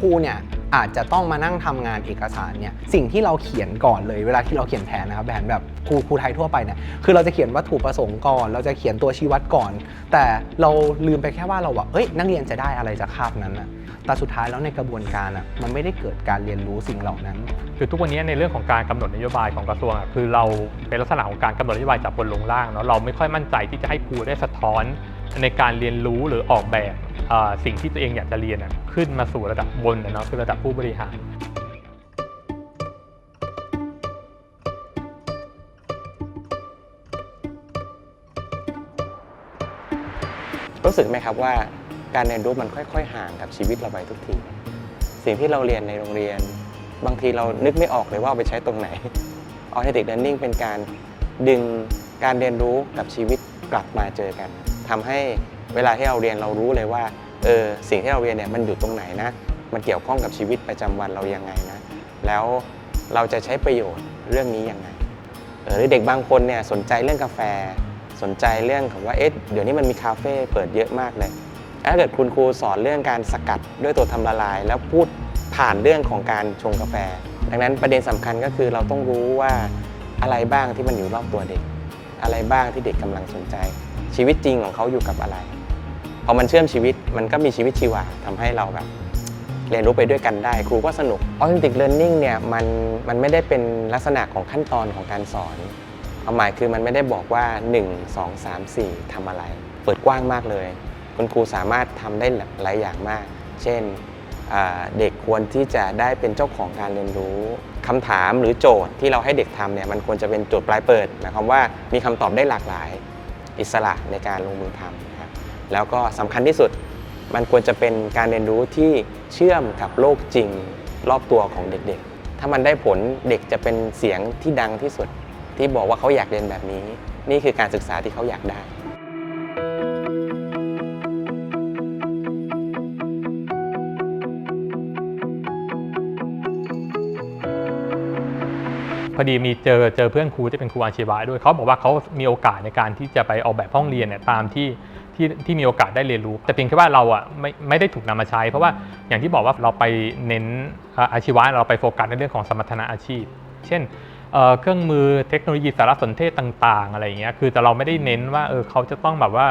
ครูเนี่ยอาจจะต้องมานั่งทำงานเอกสารเนี่ยสิ่งที่เราเขียนก่อนเลยเวลาที่เราเขียนแผนนะครับแผนแบบครูครูไทยทั่วไปเนี่ยคือเราจะเขียนวัตถุประสงค์ก่อน เราจะเขียนตัวชี้วัดก่อน แต่เราลืมไปแค่ว่าเราว่าเอ้ยนักเรียนจะได้อะไรจากคาบนั้นนะแต่สุดท้ายแล้วในกระบวนการอะมันไม่ได้เกิดการเรียนรู้สิ่งเหล่านั้น คือทุกวันนี้ในเรื่องของการกำหนดนโยบายของกระทรวงอะคือเราเป็นลักษณะของการกำหนดนโยบายจากบนลงล่างเนาะเราไม่ค่อยมั่นใจที่จะให้ครูได้สะท้อนในการเรียนรู้หรือออกแบบ สิ่งที่ตัวเองอยากจะเรียนขึ้นมาสู่ระดับบนนะเนาะคือระดับผู้บริหารรู้สึกไหมครับว่าการเรียนรู้มันค่อย ๆ ห่างกับชีวิตเราไปทุกที สิ่งที่เราเรียนในโรงเรียน บางทีเรานึกไม่ออกเลยว่าไปใช้ตรงไหน Authentic Learning เป็นการดึงการเรียนรู้กับชีวิตกลับมาเจอกันทำให้ เวลาที่เราเรียนเรารู้เลยว่าเออสิ่งที่เราเรียนเนี่ยมันอยู่ตรงไหนนะมันเกี่ยวข้องกับชีวิตประจำวันเรายังไงนะแล้วเราจะใช้ประโยชน์เรื่องนี้ยังไงเออหรือเด็กบางคนเนี่ยสนใจเรื่องกาแฟ สนใจเรื่องของว่าเอ๊ะเดี๋ยวนี้มันมีคาเฟ่เปิดเยอะมากเลยถ้าเกิดคุณครูสอนเรื่องการสกัดด้วยตัวทำละลาย แล้วพูดผ่านเรื่องของการชงกาแฟ ดังนั้นประเด็นสำคัญก็คือเราต้องรู้ว่าอะไรบ้างที่มันอยู่รอบตัวเด็ก อะไรบ้างที่เด็กกำลังสนใจ ชีวิตจริงของเขาอยู่กับอะไร พอมันเชื่อมชีวิตมันก็มีชีวิตชีวาทำให้เราแบบเรียนรู้ไปด้วยกันได้ ครูก็สนุก Authentic Learning เนี่ยมันมันไม่ได้เป็นลักษณะของขั้นตอนของการสอนความหมายคือมันไม่ได้บอกว่า 1 2 3 4ทำอะไร เปิดกว้างมากเลย คุณครูสามารถทำได้หลายอย่างมาก เช่นเด็กควรที่จะได้เป็นเจ้าของการเรียนรู้คำถามหรือโจทย์ที่เราให้เด็กทำเนี่ยมันควรจะเป็นโจทย์ปลายเปิดหมายความว่ามีคำตอบได้หลากหลาย อิสระในการลงมือทำนะครับ แล้วก็สำคัญที่สุด มันควรจะเป็นการเรียนรู้ที่เชื่อมกับโลกจริงรอบตัวของเด็กๆ ถ้ามันได้ผลเด็กจะเป็นเสียงที่ดังที่สุด ที่บอกว่าเขาอยากเรียนแบบนี้ นี่คือการศึกษาที่เขาอยากได้ พอดีมีเจอเจอเพื่อนครูที่เป็นครูอาชีวะด้วยเขาบอกว่าเขามีโอกาสในการที่จะไปออกแบบห้องเรียนเนี่ยตามที่ที่ที่มีโอกาสได้เรียนรู้ แต่เพียงแค่ว่าเราอะไม่ไม่ได้ถูกนำมาใช้ เพราะว่าอย่างที่บอกว่าเราไปเน้นอาชีวะเราไปโฟกัสในเรื่องของสมรรถนะอาชีพ เช่นเอ่อเครื่องมือเทคโนโลยีสารสนเทศต่าง ๆ อะไรอย่างเงี้ยคือแต่เราไม่ได้เน้นว่าเออเขาจะต้องแบบว่า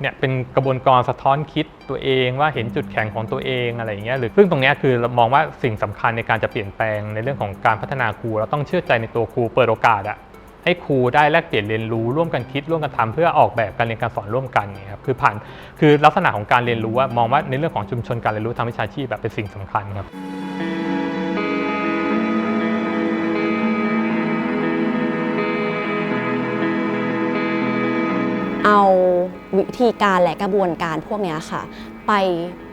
เนี่ยเป็นกระบวนการสะท้อนคิดตัวเองว่าเห็นจุดแข็งของตัวเองอะไรอย่างเงี้ยหรือซึ่งตรงนี้คือเรามองว่าสิ่งสำคัญในการจะเปลี่ยนแปลงในเรื่องของการพัฒนาครูเราต้องเชื่อใจในตัวครูเปิดโอกาสอะให้ครูได้แลกเปลี่ยนเรียนรู้ร่วมกันคิดร่วมกันทำเพื่อออกแบบการเรียนการสอนร่วมกันเนี่ยครับคือผ่านคือลักษณะของการเรียนรู้ว่ามองว่าในเรื่องของชุมชนการเรียนรู้ทางวิชาชีพแบบเป็นสิ่งสำคัญครับเอา วิธีการและกระบวนการพวกนี้ค่ะ ไป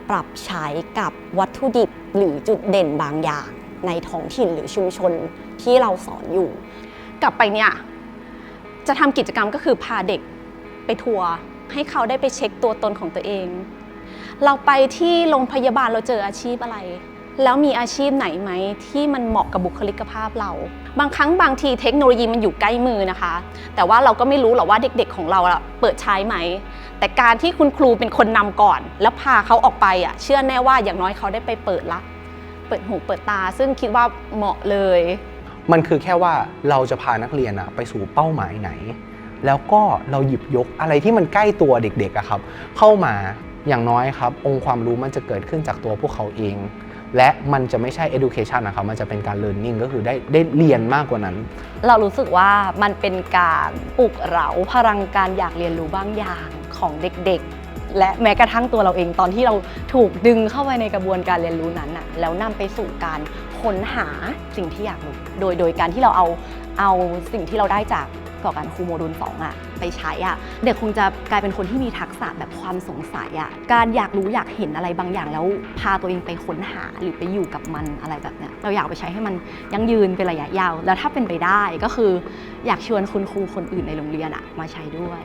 ปรับใช้กับวัตถุดิบหรือจุดเด่นบางอย่าง ในท้องถิ่นหรือชุมชนที่เราสอนอยู่ กลับไปเนี่ยจะทำกิจกรรมก็คือพาเด็กไปทัวร์ให้เขาได้ไปเช็คตัวตนของตัวเอง เราไปที่โรงพยาบาลเราเจออาชีพอะไร แล้วมีอาชีพไหนไหมที่มันเหมาะกับบุคลิกภาพเรา บางครั้งบางทีเทคโนโลยีมันอยู่ใกล้มือนะคะ แต่ว่าเราก็ไม่รู้หรอกว่าเด็กๆของเราเปิดใช้ไหม แต่การที่คุณครูเป็นคนนำก่อน แล้วพาเขาออกไปอะเชื่อแน่ว่าอย่างน้อยเขาได้ไปเปิดละ เปิดหูเปิดตา ซึ่งคิดว่าเหมาะเลย มันคือแค่ว่าเราจะพานักเรียนอะไปสู่เป้าหมายไหน แล้วก็เราหยิบยกอะไรที่มันใกล้ตัวเด็กๆอะครับ เข้ามาอย่างน้อยครับ องค์ความรู้มันจะเกิดขึ้นจากตัวพวกเขาเอง และมันจะไม่ใช่ education นะครับ มันจะเป็นการ learning ก็คือได้ได้เรียนมากกว่านั้น เรารู้สึกว่ามันเป็นการปลุกเร้าพลังการอยากเรียนรู้บางอย่างของเด็กๆ และแม้กระทั่งตัวเราเองตอนที่เราถูกดึงเข้าไปในกระบวนการเรียนรู้นั้นน่ะแล้วนำไปสู่การค้นหาสิ่งที่อยากรู้โดยโดยการที่เราเอา เอาสิ่งที่เราได้จากก่อการครูโมดูล2อะไปใช้อะเด็กคงจะกลายเป็นคนที่มีทักษะแบบความสงสัยอะการอยากรู้อยากเห็นอะไรบางอย่างแล้วพาตัวเองไปค้นหาหรือไปอยู่กับมันอะไรแบบเนี้ยเราอยากไปใช้ให้มันยั่งยืนเป็นระยะยาว แล้วถ้าเป็นไปได้ก็คืออยากชวนคุณครูคนอื่นในโรงเรียนอะมาใช้ด้วย